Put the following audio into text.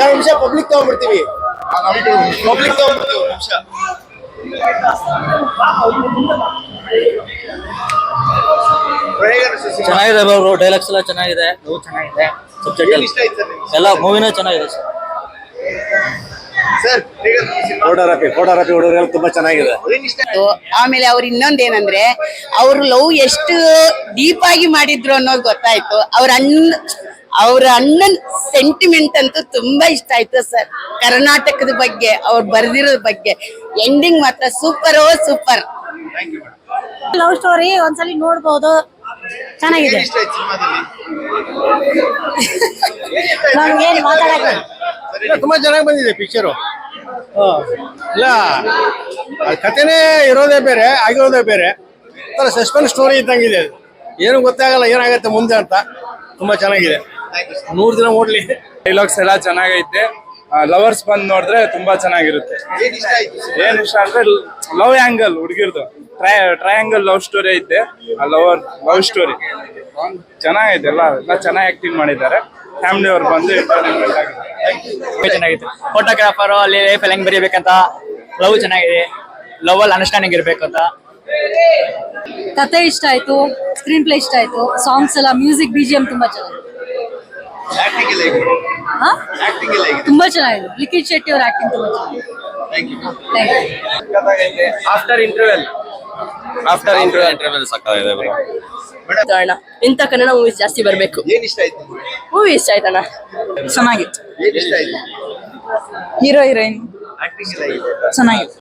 Sir ನಿಮಿಷ public ತಗೊಂಡ್ಬಿಡ್ತೀವಿ. Public ತಗೊಂಡ್ಬಿಡ್ತೀವಿ ಒಂದ್ ನಿಮಿಷ. ಚೆನ್ನಾಗಿದೆ ಬ್ರೋ ಡೈಲಾಗ್ಸ್ ಎಲ್ಲ ಚೆನ್ನಾಗಿದೆ. ಲವ್ ಚೆನ್ನಾಗಿದೆ. ಸಬ್ಜೆಕ್ಟ್ ಇಷ್ಟ ಆಯ್ತು ಸರ್ ನಿಮ್ಗೆ? ಎಲ್ಲ ಮೂವಿನೂ ಚೆನ್ನಾಗಿದೆ ಸರ್? ಫೋಟೋಗ್ರಫಿ ಫೋಟೋಗ್ರಫಿ ಹುಡುಗರೆಲ್ಲ ತುಂಬಾ ಚೆನ್ನಾಗಿದೆ. ಆಮೇಲೆ ಅವ್ರು ಇನ್ನೊಂದೇನಂದ್ರೆ ಅವ್ರು ಲವ್ ಎಷ್ಟು ಡೀಪ್ ಆಗಿ ಮಾಡಿದ್ರು ಅನ್ನೋದು ಗೊತ್ತಾಯ್ತು. ಅವ್ರ ಅಣ್ಣ ಅವ್ರ ಅಣ್ಣನ್ ಸೆಂಟಿಮೆಂಟ್ ಅಂತೂ ತುಂಬಾ ಇಷ್ಟ ಆಯ್ತು ಸರ್. ಕರ್ನಾಟಕದ ಬಗ್ಗೆ ಅವ್ರು ಬರ್ದಿರೋದ್ ಬಗ್ಗೆ. ಎಂಡಿಂಗ್ ಮಾತ್ರ ಸೂಪರ್ ಓ ಸೂಪರ್ ಲವ್ ಸ್ಟೋರಿ ಒಂದ್ಸಲಿ ನೋಡ್ಬೋದು. ಚೆನ್ನಾಗಿದೆ. ತುಂಬಾ ಚೆನ್ನಾಗಿ ಬಂದಿದೆ ಪಿಕ್ಚರು ಇಲ್ಲ ಆ ಕಥೆನೇ ಇರೋದೇ ಬೇರೆ ಆಗಿರೋದೇ ಬೇರೆ. ಸಸ್ಪೆನ್ಸ್ ಸ್ಟೋರಿ ಇದ್ದಂಗಿದೆ. ಏನು ಗೊತ್ತಾಗಲ್ಲ ಏನಾಗತ್ತೆ ಮುಂದೆ ಅಂತ. ತುಂಬಾ ಚೆನ್ನಾಗಿದೆ. ನೂರು ದಿನ ಓಡ್ಲಿ. ಡೈಲಾಗ್ಸ್ ಎಲ್ಲ ಚೆನ್ನಾಗೈತೆ. ಲವರ್ಸ್ ಬಂದ್ ನೋಡಿದ್ರೆ ತುಂಬಾ ಚೆನ್ನಾಗಿರುತ್ತೆ. ಏನ್ ಇಷ್ಟ ಆಯ್ತು? ಏನ್ ಇಷ್ಟ ಅಂದ್ರೆ ಲವ್ ಆಂಗಲ್ ಹುಡುಗಿರ್ದು. ಟ್ರೈ ಟ್ರಯಾಂಗಲ್ ಲವ್ ಸ್ಟೋರಿ ಐತೆ. ಆ ಲವರ್ ಲವ್ ಸ್ಟೋರಿ ಚೆನ್ನಾಗೈತೆ ಎಲ್ಲ ಎಲ್ಲ ಚೆನ್ನಾಗಿ ಆಕ್ಟಿಂಗ್ ಮಾಡಿದ್ದಾರೆ. ಫ್ಯಾಮಿಲಿ ಅವ್ರು ಬಂದು ಎಂಟರ್ಟೈನ್ಮೆಂಟ್ ಆಗಿದೆ ಚೆನ್ನಾಗಿದೆ ಫೋಟೋಗ್ರಾಫರ್ ಅಲ್ಲಿ ಲೈಫ್ ಹೆಂಗ್ ಬರೀಬೇಕಂತ ಲವ್ ಚೆನ್ನಾಗಿದೆ. ಲವ್ ಅಲ್ಲಿ ಅಂಡರ್ಸ್ಟ್ಯಾಂಡಿಂಗ್ ಇರ್ಬೇಕು ಅಂತ ಕತೆ ಇಷ್ಟ ಆಯ್ತು ಸ್ಕ್ರೀನ್ ಪ್ಲೇ ಇಷ್ಟ ಆಯ್ತು ಸಾಂಗ್ಸ್ ಎಲ್ಲ ಮ್ಯೂಸಿಕ್ ಬಿಜಿಎಂ ಜಿ ತುಂಬಾ ಚೆನ್ನಾಗಿದೆ ಆಕ್ಟಿಂಗ್ ಎಲ್ಲ ಹೇಗೆ ಹಾ ಆಕ್ಟಿಂಗ್ ಎಲ್ಲ ಹೇಗಿದೆ ತುಂಬಾ ಚೆನ್ನಾಗಿದೆ. ಲಿಖಿತ್ ಶೆಟ್ಟಿ ಅವ್ರ ಆಕ್ಟಿಂಗ್ ತುಂಬಾ ಚೆನ್ನಾಗಿದೆ. Thank you thank you after interval after interview interview ಸಾಕಾಗಿದೆ ಬ್ರೋ ಅಣ್ಣ ಇಂಥ ಕನ್ನಡ ಮೂವೀಸ್ ಜಾಸ್ತಿ ಬರಬೇಕು. ಏನು ಇಷ್ಟ ಆಯ್ತು? ಮೂವಿ ಇಷ್ಟ ಆಯ್ತಣ್ಣ? ಚೆನ್ನಾಗಿತ್ತು. ಏನ್ ಇಷ್ಟ ಆಯ್ತು? ಹೀರೋ ಹೀರೋಯಿನ್ ಆಕ್ಟಿಂಗ್ ಚೆನ್ನಾಗಿತ್ತು